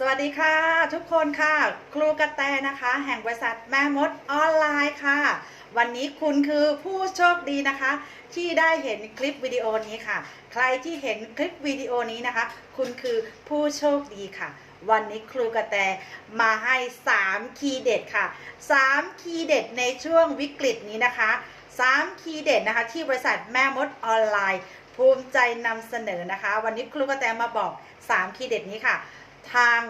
สวัสดีค่ะ ทุกคนค่ะ ครูกระแตนะคะ แห่งบริษัทแม่มดออนไลน์ค่ะ วันนี้คุณคือผู้โชคดีนะคะ ที่ได้เห็นคลิปวิดีโอนี้ค่ะ ใครที่เห็นคลิปวิดีโอนี้นะคะ คุณคือผู้โชคดีค่ะ วันนี้ครูกระแตมาให้ 3 คีย์เด็ดค่ะ 3 คีย์เด็ดในช่วงวิกฤตนี้นะคะ 3 คีย์เด็ดนะคะ ที่บริษัทแม่มดออนไลน์ ภูมิใจนำเสนอนะคะ วันนี้ครูกระแตมาบอก 3 คีย์เด็ดนี้ค่ะ ทาง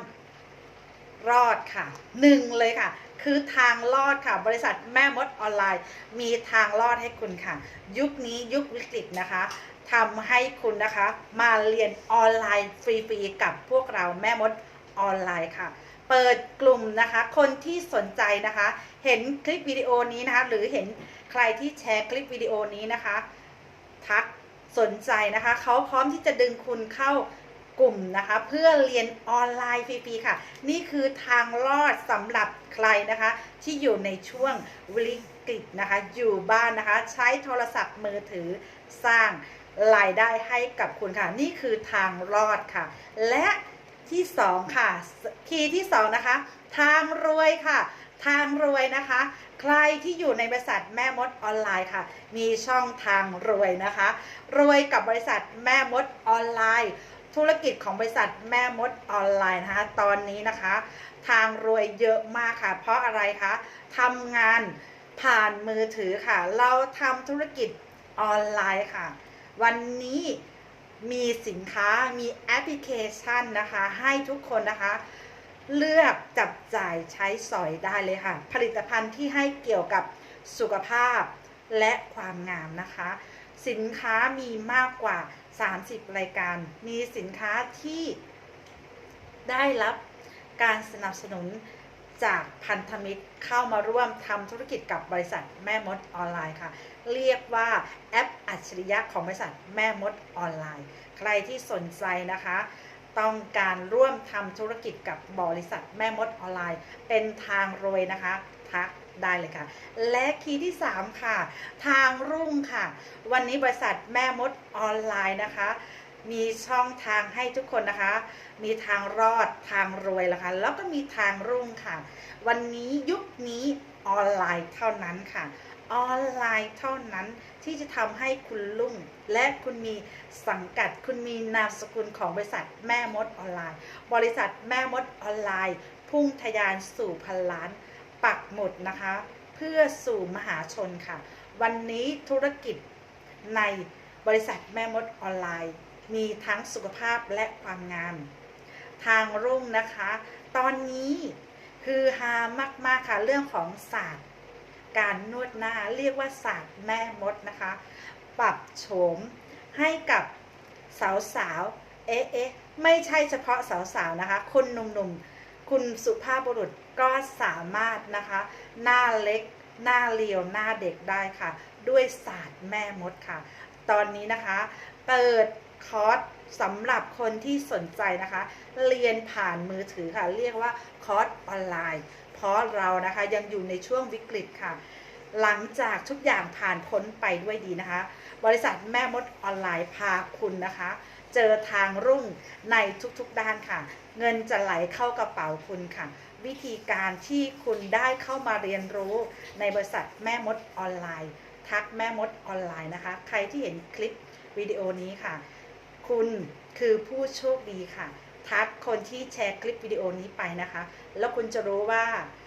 รอดค่ะหนึ่งเลยค่ะ คือทางรอดค่ะ บริษัทแม่มดออนไลน์ มีทางรอดให้คุณค่ะ ยุคนี้ยุควิกฤตนะคะทำให้คุณนะคะ มาเรียนออนไลน์ฟรีๆกับพวกเราแม่มดออนไลน์ค่ะ เปิดกลุ่มนะคะ คนที่สนใจนะคะ เห็นคลิปวิดีโอนี้นะคะ หรือเห็นใครที่แชร์คลิปวิดีโอนี้นะคะ ทักสนใจนะคะ เขาพร้อมที่จะดึงคุณเข้า กลุ่มนะคะ เพื่อเรียนออนไลน์ฟรีๆค่ะ นี่คือทางรอดสำหรับใครนะคะ ที่อยู่ในช่วงวิกฤตนะคะ อยู่บ้านนะคะ ใช้โทรศัพท์มือถือสร้างรายได้ให้กับคุณค่ะ นี่คือทางรอดค่ะ และที่สองค่ะ คีย์ที่สองนะคะ ทางรวยค่ะทางรวยนะคะ ใครที่อยู่ในบริษัทแม่มดออนไลน์ค่ะ มีช่องทางรวยนะคะ รวยกับบริษัทแม่มดออนไลน์ ธุรกิจของบริษัทแม่มดออนไลน์นะคะ ตอนนี้นะคะ ทางรวยเยอะมากค่ะ เพราะอะไรคะทำงานผ่านมือถือค่ะ เราทำธุรกิจออนไลน์ค่ะ วันนี้มีสินค้ามีแอปพลิเคชันนะคะ ให้ทุกคนนะคะ เลือกจับจ่ายใช้สอยได้เลยค่ะ ผลิตภัณฑ์ที่ให้เกี่ยวกับสุขภาพและความงามนะคะ สินค้ามีมากกว่า 30 รายการ มีสินค้าที่ได้รับการสนับสนุนจากพันธมิตรเข้ามาร่วมทำธุรกิจกับบริษัทแม่มดออนไลน์ค่ะ เรียกว่าแอปอัจฉริยะของบริษัทแม่มดออนไลน์ ใครที่สนใจนะคะ ต้องการร่วมทำธุรกิจกับบริษัทแม่มดออนไลน์ เป็นทางรวยนะคะ ทัก ได้เลยค่ะ และคีย์ที่ 3 ค่ะ ทางรุ่งค่ะ วันนี้บริษัทแม่มดออนไลน์นะคะ มีช่องทางให้ทุกคนนะคะ มีทางรอดทางรวยละค่ะแล้วก็มีทางรุ่งค่ะ วันนี้ยุคนี้ออนไลน์เท่านั้นค่ะออนไลน์เท่านั้นที่จะทำให้คุณรุ่ง และคุณมีสังกัดคุณมีนามสกุลของบริษัทแม่มดออนไลน์ บริษัทแม่มดออนไลน์ พุ่งทะยานสู่พันล้าน ปักหมุดนะคะ เพื่อสู่มหาชนค่ะ วันนี้ธุรกิจในบริษัทแม่มดออนไลน์ มีทั้งสุขภาพและความงาม ทางรุ่งนะคะ ตอนนี้คือฮามากๆค่ะเรื่องของศาสตร์ การนวดหน้าเรียกว่าศาสตร์แม่มดนะคะ ปรับโฉมให้กับสาวๆเอ๊ะเอ๊ะไม่ใช่เฉพาะสาวๆนะคะคุณหนุ่มๆ คุณสุภาพบุรุษก็สามารถนะคะ หน้าเล็ก หน้าเรียว หน้าเด็กได้ค่ะ ด้วยศาสตร์แม่มดค่ะ ตอนนี้นะคะ เปิดคอร์สสำหรับคนที่สนใจนะคะ เรียนผ่านมือถือค่ะ เรียกว่าคอร์สออนไลน์ เพราะเรานะคะยังอยู่ในช่วงวิกฤตค่ะ หลังจากทุกอย่างผ่านพ้นไปด้วยดีนะคะ บริษัทแม่มดออนไลน์พาคุณนะคะ เจอทางรุ่งในทุกๆด้านค่ะ เงินจะไหลเข้ากระเป๋าคุณค่ะ วิธีการที่คุณได้เข้ามาเรียนรู้ในบริษัทแม่มดออนไลน์ ทักแม่มดออนไลน์นะคะ ใครที่เห็นคลิปวิดีโอนี้ค่ะ คุณคือผู้โชคดีค่ะ ทักคนที่แชร์คลิปวิดีโอนี้ไปนะคะ แล้วคุณจะรู้ว่า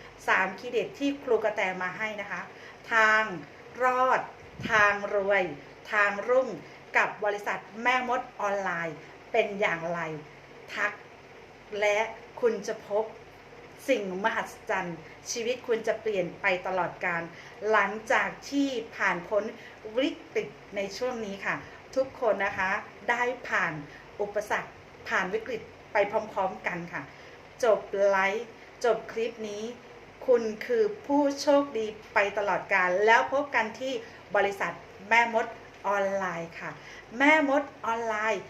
3คีย์เด็ดที่ครูกระแตมาให้นะคะ ทางรอด ทางรวย ทางรุ่ง กับบริษัทแม่มดออนไลน์เป็นอย่างไร ทัก และคุณจะพบสิ่งมหัศจรรย์ ชีวิตคุณจะเปลี่ยนไปตลอดการ หลังจากที่ผ่านพ้นวิกฤตในช่วงนี้ค่ะ ทุกคนนะคะได้ผ่านอุปสรรคผ่านวิกฤตไปพร้อมๆกันค่ะ จบไลฟ์จบคลิปนี้ คุณคือผู้โชคดีไปตลอดการ แล้วพบกันที่บริษัทแม่มด ออนไลน์ค่ะ แม่มดออนไลน์